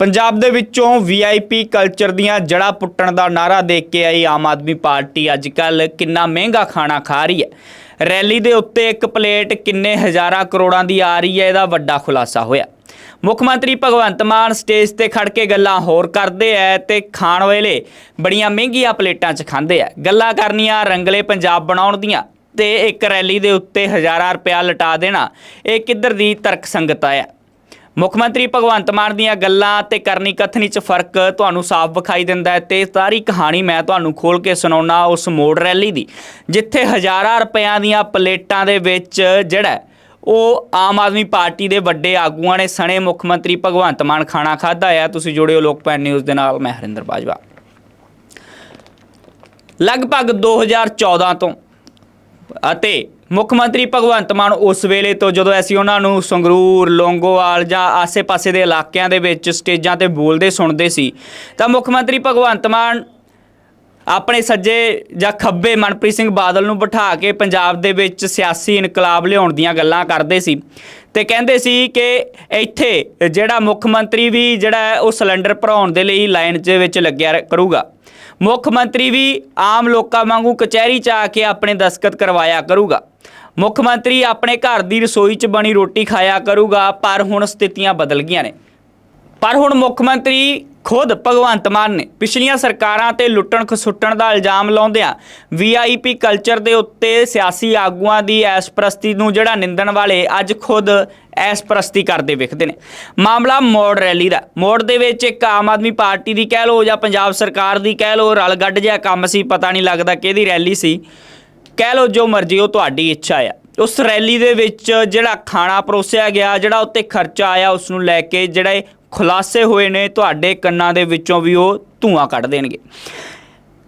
ਪੰਜਾਬ ਦੇ ਵਿੱਚੋਂ VIP culture ਦੀਆਂ ਜੜਾ ਪੁੱਟਣ ਦਾ ਨਾਰਾ ਦੇ ਕੇ ਆਈ ਆਮ ਆਦਮੀ ਪਾਰਟੀ। ਅੱਜ ਕੱਲ ਕਿੰਨਾ ਮਹਿੰਗਾ ਖਾਣਾ ਖਾ ਰਹੀ ਹੈ। ਰੈਲੀ ਦੇ ਉੱਤੇ ਇੱਕ ਪਲੇਟ ਕਿੰਨੇ ਹਜ਼ਾਰਾਂ ਕਰੋੜਾਂ ਦੀ ਆ ਰਹੀ ਹੈ, ਇਹਦਾ ਵੱਡਾ ਖੁਲਾਸਾ ਹੋਇਆ। ਮੁੱਖ ਮੰਤਰੀ ਭਗਵੰਤ ਮਾਨ ਸਟੇਜ ਤੇ ਖੜ ਕੇ ਗੱਲਾਂ ਹੋਰ ਕਰਦੇ ਐ ਤੇ ਖਾਣ ਵੇਲੇ ਬੜੀਆਂ ਮਹਿੰਗੀਆਂ ਪਲੇਟਾਂ 'ਚ ਖਾਂਦੇ ਐ। ਗੱਲਾਂ ਕਰਨੀਆਂ ਰੰਗਲੇ ਪੰਜਾਬ ਬਣਾਉਣ ਦੀਆਂ ਤੇ ਇੱਕ ਰੈਲੀ ਦੇ ਉੱਤੇ ਹਜ਼ਾਰਾਂ ਰੁਪਇਆ ਲਟਾ ਦੇਣਾ, ਇਹ ਕਿੱਧਰ ਦੀ ਤਰਕ ਸੰਗਤ ਆ? ਮੁੱਖ ਮੰਤਰੀ ਭਗਵੰਤ ਮਾਨ ਦੀਆਂ ਗੱਲਾਂ ਤੇ ਕਰਨੀ ਕਥਨੀ 'ਚ ਫ਼ਰਕ ਤੁਹਾਨੂੰ ਸਾਫ਼ ਵਿਖਾਈ ਦਿੰਦਾ ਹੈ ਤੇ ਸਾਰੀ ਕਹਾਣੀ ਮੈਂ ਤੁਹਾਨੂੰ ਖੋਲ ਕੇ ਸੁਣਾਉਣਾ ਉਸ ਮੋੜ ਰੈਲੀ ਦੀ, ਜਿੱਥੇ ਹਜ਼ਾਰਾਂ ਰੁਪਇਆਂ ਦੀਆਂ ਪਲੇਟਾਂ ਦੇ ਵਿੱਚ ਜਿਹੜਾ ਉਹ ਆਮ ਆਦਮੀ ਪਾਰਟੀ ਦੇ ਵੱਡੇ ਆਗੂਆਂ ਨੇ ਸਣੇ ਮੁੱਖ ਮੰਤਰੀ ਭਗਵੰਤ ਮਾਨ ਖਾਣਾ ਖਾਦਾ ਆ। ਤੁਸੀਂ ਜੁੜਿਓ ਲੋਕਪਾਲ ਨਿਊਜ਼ ਦੇ ਨਾਲ, ਮੈਂ ਹਰਿੰਦਰ ਬਾਜਵਾ। ਲਗਭਗ 2014 ਤੋਂ ਅਤੇ ਮੁੱਖ ਮੰਤਰੀ ਭਗਵੰਤ ਮਾਨ ਉਸ ਵੇਲੇ ਤੋਂ ਜਦੋਂ ਅਸੀਂ ਉਹਨਾਂ ਨੂੰ ਸੰਗਰੂਰ, ਲੋਂਗੋਵਾਲ ਜਾਂ ਆਸੇ-ਪਾਸੇ ਦੇ ਇਲਾਕਿਆਂ ਦੇ ਵਿੱਚ ਸਟੇਜਾਂ ਤੇ ਬੋਲਦੇ ਸੁਣਦੇ ਸੀ, ਤਾਂ ਮੁੱਖ ਮੰਤਰੀ ਭਗਵੰਤ ਮਾਨ ਆਪਣੇ ਸੱਜੇ ਜਾਂ ਖੱਬੇ ਮਨਪ੍ਰੀਤ ਸਿੰਘ ਬਾਦਲ ਨੂੰ ਬਿਠਾ ਕੇ ਪੰਜਾਬ ਦੇ ਵਿੱਚ ਸਿਆਸੀ ਇਨਕਲਾਬ ਲਿਆਉਣ ਦੀਆਂ ਗੱਲਾਂ ਕਰਦੇ ਸੀ ਤੇ ਕਹਿੰਦੇ ਸੀ ਕਿ ਇੱਥੇ ਜਿਹੜਾ ਮੁੱਖ ਮੰਤਰੀ ਵੀ ਜਿਹੜਾ ਉਹ ਸਿਲੰਡਰ ਭਰਾਉਣ ਦੇ ਲਈ ਲਾਈਨ 'ਚ ਵਿੱਚ ਲੱਗਿਆ ਰ- ਕਰੂਗਾ। ਮੁੱਖ ਮੰਤਰੀ ਵੀ ਆਮ ਲੋਕਾਂ ਵਾਂਗੂ ਕਚਹਿਰੀ 'ਚ ਆ ਕੇ ਆਪਣੇ ਦਸਖਤ ਕਰਵਾਇਆ ਕਰੂਗਾ। ਮੁੱਖ ਮੰਤਰੀ ਆਪਣੇ ਘਰ ਦੀ ਰਸੋਈ 'ਚ ਬਣੀ ਰੋਟੀ ਖਾਇਆ ਕਰੂਗਾ, ਪਰ ਹੁਣ ਸਥਿਤੀਆਂ ਬਦਲ ਗਈਆਂ ਨੇ। ਪਰ ਹੁਣ ਮੁੱਖ ਮੰਤਰੀ ਖੁਦ ਭਗਵੰਤ ਮਾਨ ਨੇ ਪਿਛਲੀਆਂ ਸਰਕਾਰਾਂ ਤੇ ਲੁੱਟਣ ਖਸੁੱਟਣ ਦਾ ਇਲਜ਼ਾਮ ਲਾਉਂਦਿਆਂ ਵੀਆਈਪੀ ਕਲਚਰ ਦੇ ਉੱਤੇ ਸਿਆਸੀ ਆਗੂਆਂ ਦੀ ਐਸਪ੍ਰਸਤੀ ਨੂੰ ਜਿਹੜਾ ਨਿੰਦਣ ਵਾਲੇ ਅੱਜ ਖੁਦ ਐਸਪ੍ਰਸਤੀ ਕਰਦੇ ਵਿਖਦੇ ਨੇ। ਮਾਮਲਾ ਮੋੜ ਰੈਲੀ ਦਾ। ਮੋੜ ਦੇ ਵਿੱਚ ਇੱਕ ਆਮ ਆਦਮੀ ਪਾਰਟੀ ਦੀ ਕਹਿ ਲਓ ਜਾਂ ਪੰਜਾਬ ਸਰਕਾਰ ਦੀ ਕਹਿ ਲਓ, ਰਲ ਗੱਡ ਜਿਹਾ ਕੰਮ ਸੀ, ਪਤਾ ਨਹੀਂ ਲੱਗਦਾ ਕਿਹਦੀ ਰੈਲੀ ਸੀ। ਕਹਿ ਲਓ ਜੋ ਮਰਜ਼ੀ, ਉਹ ਤੁਹਾਡੀ ਇੱਛਾ ਆ। ਉਸ ਰੈਲੀ ਦੇ ਵਿੱਚ ਜਿਹੜਾ ਖਾਣਾ ਪਰੋਸਿਆ ਗਿਆ, ਜਿਹੜਾ ਉੱਤੇ ਖਰਚਾ ਆਇਆ, ਉਸ ਨੂੰ ਲੈ ਕੇ ਜਿਹੜੇ ਖੁਲਾਸੇ ਹੋਏ ਨੇ, ਤੁਹਾਡੇ ਕੰਨਾਂ ਦੇ ਵਿੱਚੋਂ ਵੀ ਉਹ ਧੂਆਂ ਕੱਢ ਦੇਣਗੇ।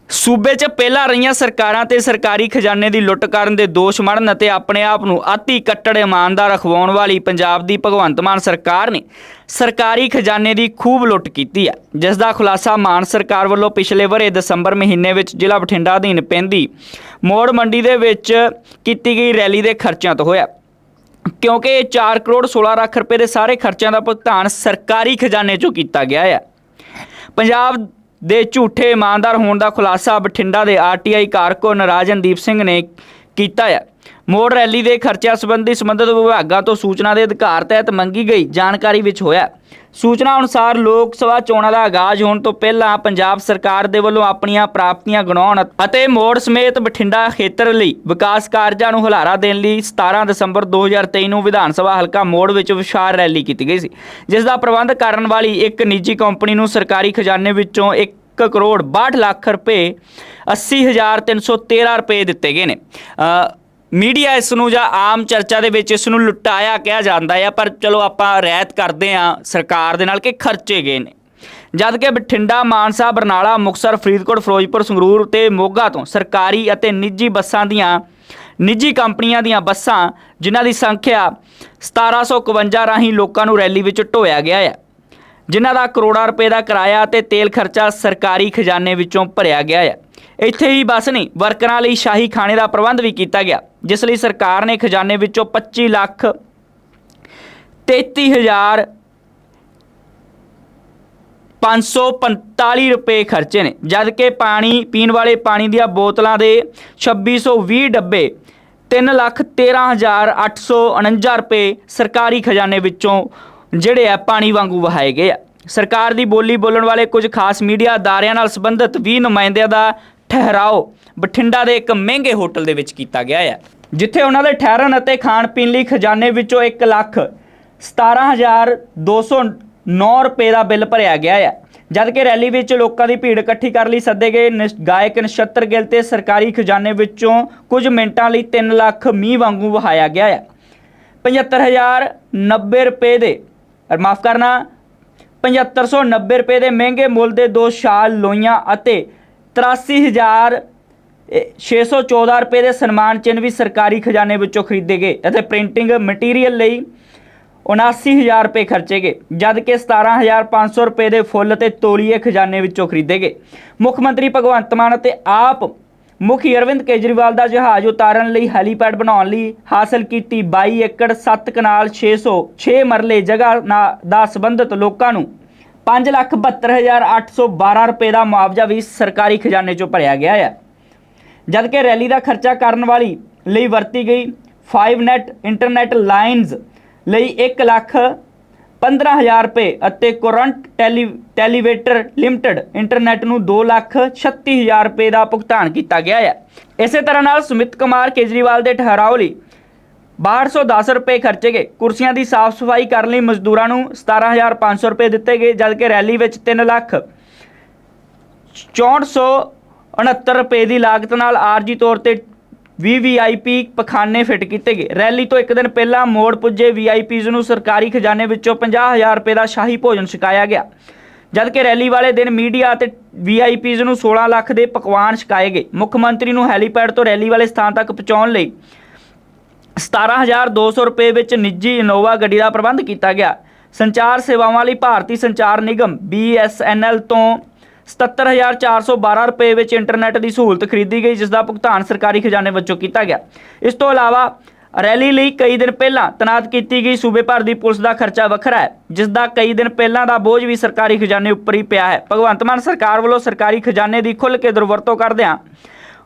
ਸੂਬੇ 'ਚ ਪਹਿਲਾਂ ਰਹੀਆਂ ਸਰਕਾਰਾਂ ਤੇ ਸਰਕਾਰੀ ਖਜ਼ਾਨੇ ਦੀ ਲੁੱਟ ਕਰਨ ਦੇ ਦੋਸ਼ ਮੜਨ ਅਤੇ ਆਪਣੇ ਆਪ ਨੂੰ ਅਤੀ ਕੱਟੜ ਇਮਾਨਦਾਰ ਰਖਵਾਉਣ ਵਾਲੀ ਪੰਜਾਬ ਦੀ ਭਗਵੰਤ ਮਾਨ ਸਰਕਾਰ ਨੇ ਸਰਕਾਰੀ ਖਜ਼ਾਨੇ ਦੀ ਖੂਬ ਲੁੱਟ ਕੀਤੀ ਹੈ, ਜਿਸ ਦਾ ਖੁਲਾਸਾ ਮਾਨ ਸਰਕਾਰ ਵੱਲੋਂ ਪਿਛਲੇ ਵਰੇ ਦਸੰਬਰ ਮਹੀਨੇ ਵਿੱਚ ਜ਼ਿਲ੍ਹਾ ਬਠਿੰਡਾ ਅਧੀਨ ਪੈਂਦੀ ਮੋੜ ਮੰਡੀ ਦੇ ਵਿੱਚ ਕੀਤੀ ਗਈ ਰੈਲੀ ਦੇ ਖਰਚਿਆਂ ਤੋਂ ਹੋਇਆ। ਕਿਉਂਕਿ ਇਹ 4 ਕਰੋੜ 16 ਲੱਖ ਰੁਪਏ ਦੇ ਸਾਰੇ ਖਰਚਿਆਂ ਦਾ ਭੁਗਤਾਨ ਸਰਕਾਰੀ ਖਜ਼ਾਨੇ 'ਚੋਂ ਕੀਤਾ ਗਿਆ ਹੈ ਪੰਜਾਬ ਦੇ ਝੂਠੇ ਇਮਾਨਦਾਰ ਹੋਣ ਦਾ ਖੁਲਾਸਾ ਬਠਿੰਡਾ ਦੇ ਆਰਟੀਆਈ ਕਾਰਕੁਨ ਰਾਜਨਦੀਪ ਸਿੰਘ ਨੇ ਕੀਤਾ ਹੈ। ਮੋੜ ਰੈਲੀ ਦੇ ਖਰਚਿਆਂ ਸੰਬੰਧੀ ਸੰਬੰਧਿਤ ਵਿਭਾਗਾਂ ਤੋਂ ਸੂਚਨਾ ਦੇ ਅਧਿਕਾਰ ਤਹਿਤ ਮੰਗੀ ਗਈ ਜਾਣਕਾਰੀ ਵਿੱਚ ਹੋਇਆ। ਸੂਚਨਾ ਅਨੁਸਾਰ ਲੋਕ ਸਭਾ ਚੋਣਾਂ ਦਾ ਆਗਾਜ਼ ਹੋਣ ਤੋਂ ਪਹਿਲਾਂ ਪੰਜਾਬ ਸਰਕਾਰ ਦੇ ਵੱਲੋਂ ਆਪਣੀਆਂ ਪ੍ਰਾਪਤੀਆਂ ਗਣਾਉਣ ਅਤੇ ਮੋੜ ਸਮੇਤ ਬਠਿੰਡਾ ਖੇਤਰ ਲਈ ਵਿਕਾਸ ਕਾਰਜਾਂ ਨੂੰ ਹੁਲਾਰਾ ਦੇਣ ਲਈ 17 ਦਸੰਬਰ 2023 ਨੂੰ ਵਿਧਾਨ ਸਭਾ ਹਲਕਾ ਮੋੜ ਵਿੱਚ ਵਿਸ਼ਾਲ ਰੈਲੀ ਕੀਤੀ ਗਈ ਸੀ, ਜਿਸ ਦਾ ਪ੍ਰਬੰਧ ਕਰਨ ਵਾਲੀ ਇੱਕ ਨਿੱਜੀ ਕੰਪਨੀ ਨੂੰ ਸਰਕਾਰੀ ਖਜ਼ਾਨੇ ਵਿੱਚੋਂ 1 ਕਰੋੜ 62 ਲੱਖ ਰੁਪਏ 80313 ਰੁਪਏ ਦਿੱਤੇ ਗਏ ਨੇ। ਮੀਡੀਆ ਇਸ ਨੂੰ ਜਾਂ ਆਮ ਚਰਚਾ ਦੇ ਵਿੱਚ ਇਸ ਨੂੰ ਲੁਟਾਇਆ ਕਿਹਾ ਜਾਂਦਾ ਹੈ ਪਰ ਚਲੋ ਆਪਾਂ ਰਿਆਇਤ ਕਰਦੇ ਹਾਂ ਸਰਕਾਰ ਦੇ ਨਾਲ ਕਿ ਖਰਚੇ ਗਏ ਨੇ। ਜਦ ਕਿ ਬਠਿੰਡਾ, ਮਾਨਸਾ, ਬਰਨਾਲਾ ਮੁਕਸਰ ਫਰੀਦਕੋਟ, ਫਿਰੋਜ਼ਪੁਰ, ਸੰਗਰੂਰ ਤੇ ਮੋਗਾ ਤੋਂ ਸਰਕਾਰੀ ਅਤੇ ਨਿੱਜੀ ਬੱਸਾਂ ਦੀਆਂ, ਨਿੱਜੀ ਕੰਪਨੀਆਂ ਦੀਆਂ ਬੱਸਾਂ, ਜਿਨ੍ਹਾਂ ਦੀ ਸੰਖਿਆ 1751 ਰਾਹੀਂ ਲੋਕਾਂ ਨੂੰ ਰੈਲੀ ਵਿੱਚ ਢੋਇਆ ਗਿਆ ਹੈ ਜਿਨ੍ਹਾਂ ਦਾ ਕਰੋੜਾਂ ਰੁਪਏ ਦਾ ਕਿਰਾਇਆ ਤੇ ਤੇਲ ਖਰਚਾ ਸਰਕਾਰੀ ਖਜ਼ਾਨੇ ਵਿੱਚੋਂ ਭਰਿਆ ਗਿਆ ਹੈ ਇੱਥੇ ਹੀ ਬਸ ਨਹੀਂ, ਵਰਕਰਾਂ ਲਈ ਸ਼ਾਹੀ ਖਾਣੇ ਦਾ ਪ੍ਰਬੰਧ ਵੀ ਕੀਤਾ ਗਿਆ, ਜਿਸ ਲਈ ਸਰਕਾਰ ਨੇ ਖਜ਼ਾਨੇ ਵਿੱਚੋਂ 25 ਲੱਖ 33000 545 ਰੁਪਏ ਖਰਚੇ ਨੇ ਜਦ ਕਿ ਪਾਣੀ, ਪੀਣ ਵਾਲੇ ਪਾਣੀ ਦੀਆਂ ਬੋਤਲਾਂ ਦੇ 2620 ਡੱਬੇ 313849 ਰੁਪਏ ਸਰਕਾਰੀ ਖਜ਼ਾਨੇ ਵਿੱਚੋਂ ਜਿਹੜੇ ਆ ਪਾਣੀ ਵਾਂਗੂ ਵਹਾਏ ਗਏ ਆ। ਸਰਕਾਰ ਦੀ ਬੋਲੀ ਬੋਲਣ ਵਾਲੇ ਕੁਝ ਖਾਸ ਮੀਡੀਆ ਅਦਾਰਿਆਂ ਨਾਲ ਸੰਬੰਧਿਤ 20 ਨੁਮਾਇੰਦਿਆਂ ਦਾ ਠਹਿਰਾਓ ਬਠਿੰਡਾ ਦੇ ਇੱਕ ਮਹਿੰਗੇ ਹੋਟਲ ਦੇ ਵਿੱਚ ਕੀਤਾ ਗਿਆ ਹੈ, ਜਿੱਥੇ ਉਹਨਾਂ ਦੇ ਠਹਿਰਨ ਅਤੇ ਖਾਣ ਪੀਣ ਲਈ ਖਜ਼ਾਨੇ ਵਿੱਚੋਂ 1 ਲੱਖ 17209 ਰੁਪਏ ਦਾ ਬਿੱਲ ਭਰਿਆ ਗਿਆ ਹੈ, ਜਦ ਕਿ ਰੈਲੀ ਵਿੱਚ ਲੋਕਾਂ ਦੀ ਭੀੜ ਇਕੱਠੀ ਕਰਨ ਲਈ ਸੱਦੇ ਗਏ। ਨਿਸ਼- ਗਾਇਕ ਨਛੱਤਰ ਗਿੱਲ ਤੇ ਸਰਕਾਰੀ ਖਜ਼ਾਨੇ ਵਿੱਚੋਂ ਕੁਝ ਮਿੰਟਾਂ ਲਈ 3 ਲੱਖ ਮੀਂਹ ਵਾਂਗੂ ਵਹਾਇਆ ਗਿਆ ਹੈ। 75090 ਰੁਪਏ ਦੇ ਮਾਫ ਕਰਨਾ 7590 ਰੁਪਏ ਦੇ ਮਹਿੰਗੇ ਮੁੱਲ ਦੇ ਦੋ ਸ਼ਾਲ ਲੋਈਆਂ ਅਤੇ 83000 614 ਰੁਪਏ ਦੇ ਸਨਮਾਨ ਚਿੰਨ੍ਹ ਵੀ ਸਰਕਾਰੀ ਖਜ਼ਾਨੇ ਵਿੱਚੋਂ ਖਰੀਦੇ ਗਏ ਅਤੇ ਪ੍ਰਿੰਟਿੰਗ ਮਟੀਰੀਅਲ ਲਈ 79000 ਰੁਪਏ ਖਰਚੇ ਗਏ ਜਦ ਕਿ 17500 ਰੁਪਏ ਦੇ ਫੁੱਲ ਤੇ ਤੋਲੀਏ ਖਜ਼ਾਨੇ ਵਿੱਚੋਂ ਖਰੀਦੇ ਗਏ। ਮੁੱਖ ਮੰਤਰੀ ਭਗਵੰਤ ਮਾਨ ਅਤੇ ਆਪ ਮੁਖੀ ਅਰਵਿੰਦ ਕੇਜਰੀਵਾਲ ਦਾ ਜਹਾਜ਼ ਉਤਾਰਨ ਲਈ ਹੈਲੀਪੈਡ ਬਣਾਉਣ ਲਈ ਹਾਸਲ ਕੀਤੀ 22 ਏਕੜ 7 ਕਨਾਲ 600 6 ਮਰਲੇ ਜਗ੍ਹਾ ਨਾ- ਦਾ ਸੰਬੰਧਿਤ ਲੋਕਾਂ ਨੂੰ 572812 ਰੁਪਏ ਦਾ ਮੁਆਵਜ਼ਾ ਵੀ ਸਰਕਾਰੀ ਖਜ਼ਾਨੇ ਚੋਂ ਭਰਿਆ ਗਿਆ ਹੈ ਜਦਕਿ ਰੈਲੀ ਦਾ ਖਰਚਾ ਕਰਨ ਵਾਲੀ ਲਈ ਵਰਤੀ ਗਈ 5net ਇੰਟਰਨੈਟ ਲਾਈਨਜ਼ ਲਈ 1 ਲੱਖ 15000 ਰੁਪਏ ਅਤੇ ਕਰੰਟ ਟੈਲੀ ਟੈਲੀਵੇਟਰ ਲਿਮਟਿਡ ਇੰਟਰਨੈਟ ਨੂੰ 2 ਲੱਖ 36000 ਰੁਪਏ ਦਾ ਭੁਗਤਾਨ ਕੀਤਾ ਗਿਆ ਹੈ। ਇਸੇ ਤਰ੍ਹਾਂ ਨਾਲ ਸੁਮਿਤ ਕੁਮਾਰ ਕੇਜਰੀਵਾਲ ਦੇ ਠਹਿਰਾਓ ਲਈ 6210 ਰੁਪਏ ਖਰਚੇ ਗਏ। ਕੁਰਸੀਆਂ ਦੀ ਸਾਫ਼ ਸਫ਼ਾਈ ਕਰਨ ਲਈ ਮਜ਼ਦੂਰਾਂ ਨੂੰ 17500 ਰੁਪਏ ਦਿੱਤੇ ਗਏ, ਜਦਕਿ ਰੈਲੀ ਵਿੱਚ 3 ਲੱਖ 6469 ਰੁਪਏ ਦੀ ਲਾਗਤ ਨਾਲ ਆਰਜੀ ਤੌਰ ਤੇ ਵੀਵੀਆਈਪੀ ਪਖਾਨੇ ਫਿੱਟ ਕੀਤੇ ਗਏ। ਰੈਲੀ ਤੋਂ ਇੱਕ ਦਿਨ ਪਹਿਲਾਂ ਮੋੜ ਪੁੱਜੇ ਵੀਆਈਪੀਜ਼ ਨੂੰ ਸਰਕਾਰੀ ਖਜ਼ਾਨੇ ਵਿੱਚੋਂ 50000 ਰੁਪਏ ਦਾ ਸ਼ਾਹੀ ਭੋਜਨ ਛਕਾਇਆ ਗਿਆ। ਜਦਕਿ ਰੈਲੀ ਵਾਲੇ ਦਿਨ ਮੀਡੀਆ ਅਤੇ ਵੀਆਈਪੀਜ਼ ਨੂੰ 16 ਲੱਖ ਦੇ ਪਕਵਾਨ ਛਕਾਏ ਗਏ। ਮੁੱਖ ਮੰਤਰੀ ਨੂੰ ਹੈਲੀਪੈਡ ਤੋਂ ਰੈਲੀ ਵਾਲੇ ਸਥਾਨ ਤੱਕ ਪਹੁੰਚਾਉਣ ਲਈ 17200 ਰੁਪਏ ਵਿੱਚ ਨਿੱਜੀ ਇਨੋਵਾ ਗੱਡੀ ਦਾ ਪ੍ਰਬੰਧ ਕੀਤਾ ਗਿਆ। ਸੰਚਾਰ ਸੇਵਾਵਾਂ ਲਈ ਭਾਰਤੀ ਸੰਚਾਰ ਨਿਗਮ BSNL ਤੋਂ 77412 ਰੁਪਏ ਵਿੱਚ ਇੰਟਰਨੈਟ ਦੀ ਸਹੂਲਤ ਖਰੀਦੀ ਗਈ, ਜਿਸ ਦਾ ਭੁਗਤਾਨ ਸਰਕਾਰੀ ਖਜ਼ਾਨੇ ਵਿੱਚੋਂ ਕੀਤਾ ਗਿਆ। ਇਸ ਤੋਂ ਇਲਾਵਾ ਰੈਲੀ ਲਈ ਕਈ ਦਿਨ ਪਹਿਲਾਂ ਤਨਾਤ ਕੀਤੀ ਗਈ ਸੂਬੇ ਭਰ ਦੀ ਪੁਲਿਸ ਦਾ ਖਰਚਾ ਵੱਖਰਾ ਹੈ, ਜਿਸ ਦਾ ਕਈ ਦਿਨ ਪਹਿਲਾਂ ਦਾ ਬੋਝ ਵੀ ਸਰਕਾਰੀ ਖਜ਼ਾਨੇ ਉੱਪਰ ਹੀ ਪਿਆ ਹੈ। ਭਗਵੰਤ ਮਾਨ ਸਰਕਾਰ ਵੱਲੋਂ ਸਰਕਾਰੀ ਖਜ਼ਾਨੇ ਦੀ ਖੁੱਲ੍ਹ ਕੇ ਦੁਰਵਰਤੋਂ ਕਰਦਿਆਂ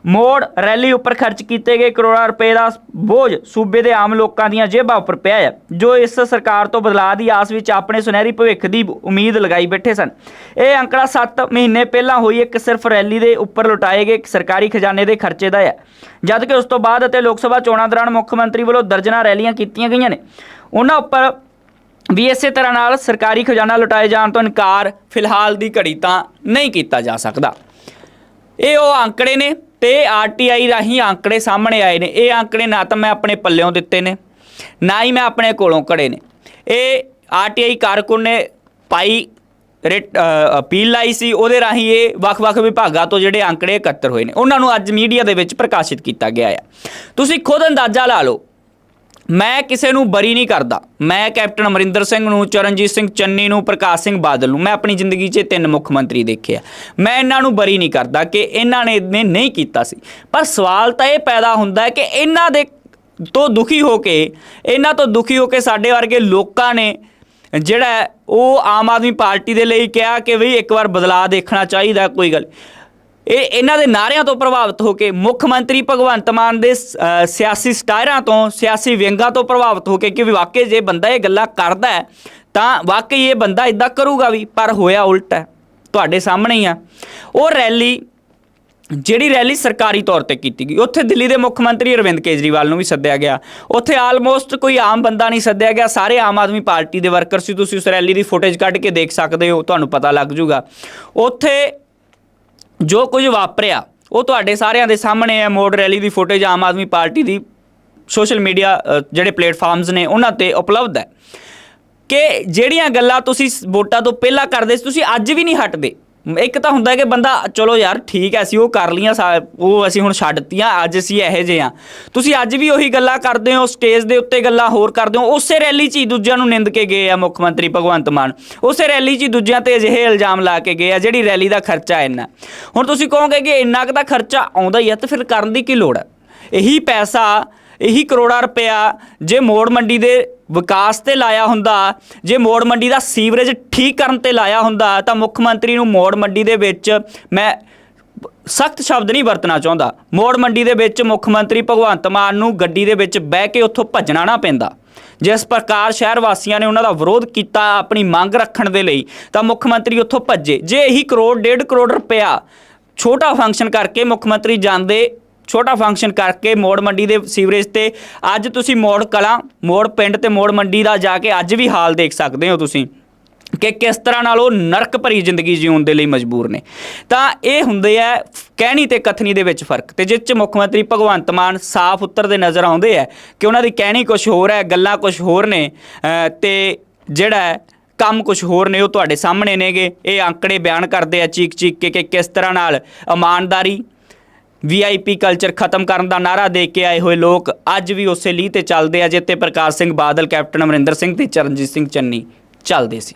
ਮੋੜ ਰੈਲੀ ਉੱਪਰ ਖਰਚ ਕੀਤੇ ਗਏ ਕਰੋੜਾਂ ਰੁਪਏ ਦਾ ਬੋਝ ਸੂਬੇ ਦੇ ਆਮ ਲੋਕਾਂ ਦੀਆਂ ਜੇਬਾਂ ਉੱਪਰ ਪਿਆ ਹੈ, ਜੋ ਇਸ ਸਰਕਾਰ ਤੋਂ ਬਦਲਾਅ ਦੀ ਆਸ ਵਿੱਚ ਆਪਣੇ ਸੁਨਹਿਰੀ ਭਵਿੱਖ ਦੀ ਉਮੀਦ ਲਗਾਈ ਬੈਠੇ ਸਨ। ਇਹ ਅੰਕੜਾ 7 ਮਹੀਨੇ ਪਹਿਲਾਂ ਹੋਈ ਇੱਕ ਸਿਰਫ ਰੈਲੀ ਦੇ ਉੱਪਰ ਲੁਟਾਏ ਗਏ ਸਰਕਾਰੀ ਖਜ਼ਾਨੇ ਦੇ ਖਰਚੇ ਦਾ ਹੈ। ਜਦਕਿ ਉਸ ਤੋਂ ਬਾਅਦ ਅਤੇ ਲੋਕ ਸਭਾ ਚੋਣਾਂ ਦੌਰਾਨ ਮੁੱਖ ਮੰਤਰੀ ਵੱਲੋਂ ਦਰਜਨਾਂ ਰੈਲੀਆਂ ਕੀਤੀਆਂ ਗਈਆਂ ਨੇ। ਉਹਨਾਂ ਉੱਪਰ ਵੀ ਇਸੇ ਤਰ੍ਹਾਂ ਨਾਲ ਸਰਕਾਰੀ ਖਜ਼ਾਨਾ ਲੁਟਾਏ ਜਾਣ ਤੋਂ ਇਨਕਾਰ ਫਿਲਹਾਲ ਦੀ ਘੜੀ ਤਾਂ ਨਹੀਂ ਕੀਤਾ ਜਾ ਸਕਦਾ। ਇਹ ਉਹ ਅੰਕੜੇ ਨੇ ਤੇ ਆਰਟੀਆਈ ਰਾਹੀਂ ਅੰਕੜੇ ਸਾਹਮਣੇ ਆਏ ਨੇ। ਇਹ ਅੰਕੜੇ ਨਾ ਤਾਂ ਮੈਂ ਆਪਣੇ ਪੱਲਿਓਂ ਦਿੱਤੇ ਨੇ, ਨਾ ਹੀ ਮੈਂ ਆਪਣੇ ਕੋਲੋਂ ਕੜੇ ਨੇ। ਇਹ ਆਰਟੀਆਈ ਕਾਰਕੁਨ ਨੇ ਪਾਈ, ਰਿਟ- ਅਪੀਲ ਲਾਈ ਸੀ। ਉਹਦੇ ਰਾਹੀਂ ਇਹ ਵੱਖ-ਵੱਖ ਵਿਭਾਗਾਂ ਤੋਂ ਜਿਹੜੇ ਅੰਕੜੇ ਇਕੱਤਰ ਹੋਏ ਨੇ। ਉਹਨਾਂ ਨੂੰ ਅੱਜ ਮੀਡੀਆ ਦੇ ਵਿੱਚ ਪ੍ਰਕਾਸ਼ਿਤ ਕੀਤਾ ਗਿਆ ਹੈ ਤੁਸੀਂ ਖੁਦ ਅੰਦਾਜ਼ਾ ਲਾ ਲਓ ਮੈਂ ਕਿਸੇ ਨੂੰ ਬਰੀ ਨਹੀਂ ਕਰਦਾ। ਮੈਂ ਕੈਪਟਨ ਅਮਰਿੰਦਰ ਸਿੰਘ ਨੂੰ, ਚਰਨਜੀਤ ਸਿੰਘ ਚੰਨੀ ਨੂੰ, ਪ੍ਰਕਾਸ਼ ਸਿੰਘ ਬਾਦਲ ਨੂੰ, ਮੈਂ ਆਪਣੀ ਜ਼ਿੰਦਗੀ 'ਚ ਤਿੰਨ ਮੁੱਖ ਮੰਤਰੀ ਦੇਖੇ ਆ। ਮੈਂ ਇਹਨਾਂ ਨੂੰ ਬਰੀ ਨਹੀਂ ਕਰਦਾ ਕਿ ਇਹਨਾਂ ਨੇ ਨੇ ਨਹੀਂ ਕੀਤਾ ਸੀ। ਪਰ ਸਵਾਲ ਤਾਂ ਇਹ ਪੈਦਾ ਹੁੰਦਾ ਹੈ ਕਿ ਇਹਨਾਂ ਦੇ ਤੋਂ ਦੁਖੀ ਹੋ ਕੇ, ਇਹਨਾਂ ਤੋਂ ਦੁਖੀ ਹੋ ਕੇ ਸਾਡੇ ਵਰਗੇ ਲੋਕਾਂ ਨੇ ਜਿਹੜਾ ਉਹ ਆਮ ਆਦਮੀ ਪਾਰਟੀ ਦੇ ਲਈ ਕਿਹਾ ਕਿ ਵੀ ਇੱਕ ਵਾਰ ਬਦਲਾਅ ਦੇਖਣਾ ਚਾਹੀਦਾ ਕੋਈ ਗੱਲ ਇਹ ਇਹਨਾਂ ਦੇ ਨਾਅਰਿਆਂ ਤੋਂ ਪ੍ਰਭਾਵਿਤ ਹੋ ਕੇ ਮੁੱਖ ਮੰਤਰੀ ਭਗਵੰਤ ਮਾਨ ਦੇ ਸਿਆਸੀ ਸਟਾਇਰਾਂ ਤੋਂ, ਸਿਆਸੀ ਵਿਅੰਗਾਂ ਤੋਂ ਪ੍ਰਭਾਵਿਤ ਹੋ ਕੇ ਕਿ ਵਾਕਈ ਜੇ ਬੰਦਾ ਇਹ ਗੱਲਾਂ ਕਰਦਾ ਹੈ, ਤਾਂ ਵਾਕਈ ਇਹ ਬੰਦਾ ਇਦਾਂ ਕਰੂਗਾ ਵੀ, ਪਰ ਹੋਇਆ ਉਲਟ ਹੈ। ਤੁਹਾਡੇ ਸਾਹਮਣੇ ਹੀ ਆ। ਉਹ ਰੈਲੀ, ਜਿਹੜੀ ਰੈਲੀ ਸਰਕਾਰੀ ਤੌਰ ਤੇ ਕੀਤੀ ਗਈ, ਉੱਥੇ ਦਿੱਲੀ ਦੇ ਮੁੱਖ ਮੰਤਰੀ ਅਰਵਿੰਦ ਕੇਜਰੀਵਾਲ ਨੂੰ ਵੀ ਸੱਦਿਆ ਗਿਆ। ਉੱਥੇ ਆਲਮੋਸਟ ਕੋਈ ਆਮ ਬੰਦਾ ਨਹੀਂ ਸੱਦਿਆ ਗਿਆ, ਸਾਰੇ ਆਮ ਆਦਮੀ ਪਾਰਟੀ ਦੇ ਵਰਕਰ ਸੀ, ਤੁਸੀਂ ਉਸ ਰੈਲੀ ਦੀ ਫੁਟੇਜ ਕੱਢ ਕੇ ਦੇਖ ਸਕਦੇ ਹੋ, ਤੁਹਾਨੂੰ ਪਤਾ ਲੱਗ ਜੂਗਾ। ਉੱਥੇ ਜੋ ਕੁਝ ਵਾਪਰਿਆ, ਉਹ ਤੁਹਾਡੇ ਸਾਰਿਆਂ ਦੇ ਸਾਹਮਣੇ ਹੈ, ਮੋੜ ਰੈਲੀ ਦੀ ਫੁਟੇਜ ਆਮ ਆਦਮੀ ਪਾਰਟੀ ਦੀ ਸੋਸ਼ਲ ਮੀਡੀਆ ਜਿਹੜੇ ਪਲੇਟਫਾਰਮਸ ਨੇ, ਉਹਨਾਂ ਤੇ ਉਪਲਬਧ ਹੈ। ਕਿ ਜਿਹੜੀਆਂ ਗੱਲਾਂ ਤੁਸੀਂ ਵੋਟਾਂ ਤੋਂ ਪਹਿਲਾਂ ਕਰਦੇ ਸੀ, ਤੁਸੀਂ ਅੱਜ ਵੀ ਨਹੀਂ ਹਟਦੇ। ਇੱਕ ਤਾਂ ਹੁੰਦਾ ਕਿ ਬੰਦਾ, ਚਲੋ ਯਾਰ ਠੀਕ ਐ, ਅਸੀਂ ਉਹ ਕਰ ਲੀਆਂ ਸਾ- ਉਹ ਅਸੀਂ ਹੁਣ ਛੱਡਤੀਆਂ, ਅੱਜ ਅਸੀਂ ਇਹੋ ਜਿਹੇ ਆ। ਤੁਸੀਂ ਅੱਜ ਵੀ ਉਹੀ ਗੱਲਾਂ ਕਰਦੇ ਹੋ, ਸਟੇਜ ਦੇ ਉੱਤੇ ਗੱਲਾਂ ਹੋਰ ਕਰਦੇ ਹੋ, ਉਸੇ ਰੈਲੀ 'ਚ ਹੀ ਦੂਜਿਆਂ ਨੂੰ ਨਿੰਦ ਕੇ ਗਏ ਆ ਮੁੱਖ ਮੰਤਰੀ ਭਗਵੰਤ ਮਾਨ। ਉਸੇ ਰੈਲੀ 'ਚ ਹੀ ਦੂਜਿਆਂ ਤੇ ਅਜਿਹੇ ਇਲਜ਼ਾਮ ਲਾ ਕੇ ਗਏ ਆ, ਜਿਹੜੀ ਰੈਲੀ ਦਾ ਖਰਚਾ ਇੰਨਾ। ਹੁਣ ਤੁਸੀਂ ਕਹੋਗੇ ਕਿ ਇੰਨਾ ਕੁ ਦਾ ਖਰਚਾ ਆਉਂਦਾ ਹੀ ਆ, ਤਾਂ ਫਿਰ ਕਰਨ ਦੀ ਕੀ ਲੋੜ ਹੈ ਇਹੀ ਪੈਸਾ, ਇਹੀ ਕਰੋੜਾਂ ਰੁਪਇਆ, ਜੇ ਮੋੜ ਮੰਡੀ ਦੇ ਵਿਕਾਸ ਤੇ ਲਾਇਆ ਹੁੰਦਾ, ਜੇ ਮੋੜ ਮੰਡੀ ਦਾ ਸੀਵਰੇਜ ਠੀਕ ਕਰਨ ਤੇ ਲਾਇਆ ਹੁੰਦਾ, ਤਾਂ ਮੁੱਖ ਮੰਤਰੀ ਨੂੰ ਮੋੜ ਮੰਡੀ ਦੇ ਵਿੱਚ ਮੈਂ ਸਖਤ ਸ਼ਬਦ ਨਹੀਂ ਵਰਤਣਾ ਚਾਹੁੰਦਾ। ਮੋੜ ਮੰਡੀ ਦੇ ਵਿੱਚ ਮੁੱਖ ਮੰਤਰੀ ਭਗਵੰਤ ਮਾਨ ਨੂੰ ਗੱਡੀ ਦੇ ਵਿੱਚ ਬਹਿ ਕੇ ਉੱਥੋਂ ਭੱਜਣਾ ਨਾ ਪੈਂਦਾ। ਜਿਸ ਪ੍ਰਕਾਰ ਸ਼ਹਿਰ ਵਾਸੀਆਂ ਨੇ ਉਹਨਾਂ ਦਾ ਵਿਰੋਧ ਕੀਤਾ ਆਪਣੀ ਮੰਗ ਰੱਖਣ ਦੇ ਲਈ, ਤਾਂ ਮੁੱਖ ਮੰਤਰੀ ਉੱਥੋਂ ਭੱਜੇ। ਜੇ ਇਹੀ ਕਰੋੜ, ਡੇਢ ਕਰੋੜ ਰੁਪਇਆ ਛੋਟਾ ਫੰਕਸ਼ਨ ਕਰਕੇ ਮੁੱਖ ਮੰਤਰੀ ਜਾਂਦੇ ਛੋਟਾ ਫੰਕਸ਼ਨ ਕਰਕੇ ਮੋੜ ਮੰਡੀ ਦੇ ਸੀਵਰੇਜ ਤੇ ਅੱਜ ਤੁਸੀਂ ਮੋੜ ਕਲਾਂ ਮੋੜ ਪਿੰਡ ਤੇ ਮੋੜ ਮੰਡੀ ਦਾ ਜਾ ਕੇ ਅੱਜ ਵੀ ਹਾਲ ਦੇਖ ਸਕਦੇ ਹੋ ਤੁਸੀਂ ਕਿ ਕਿਸ ਤਰ੍ਹਾਂ ਨਾਲ ਉਹ ਨਰਕ ਭਰੀ ਜ਼ਿੰਦਗੀ ਜਿਉਣ ਦੇ ਲਈ ਮਜਬੂਰ ਨੇ। ਤਾਂ ਇਹ ਹੁੰਦੇ ਆ ਕਹਿਣੀ ਤੇ ਕਥਨੀ ਦੇ ਵਿੱਚ ਫ਼ਰਕ ਤੇ ਜਿਸ ਚ ਮੁੱਖ ਮੰਤਰੀ ਭਗਵੰਤ ਮਾਨ ਸਾਫ਼ ਉੱਤਰਦੇ ਨਜ਼ਰ ਆਉਂਦੇ ਆ ਕਿ ਉਹਨਾਂ ਦੀ ਕਹਿਣੀ ਕੁਝ ਹੋਰ ਹੈ ਗੱਲਾਂ ਕੁਝ ਹੋਰ ਨੇ ਅ, ਤੇ ਜਿਹੜਾ ਕੰਮ ਕੁਝ ਹੋਰ ਨੇ ਉਹ ਤੁਹਾਡੇ ਸਾਹਮਣੇ ਨੇਗੇ। ਇਹ ਅੰਕੜੇ ਬਿਆਨ ਕਰਦੇ ਆ ਚੀਕ ਚੀਕ ਕੇ ਕਿ ਕਿਸ ਤਰ੍ਹਾਂ ਨਾਲ ਇਮਾਨਦਾਰੀ ਵੀਆਈਪੀ ਕਲਚਰ ਖਤਮ ਕਰਨ ਦਾ ਨਾਰਾ ਦੇ ਕੇ ਆਏ ਹੋਏ ਲੋਕ ਅੱਜ ਵੀ ਉਸੇ ਲੀਹ ਤੇ ਚੱਲਦੇ ਆ ਜਿੱਤੇ ਪ੍ਰਕਾਸ਼ ਸਿੰਘ ਬਾਦਲ, ਕੈਪਟਨ ਅਮਰਿੰਦਰ ਸਿੰਘ ਤੇ ਚਰਨਜੀਤ ਸਿੰਘ ਚੰਨੀ ਚੱਲਦੇ ਸੀ।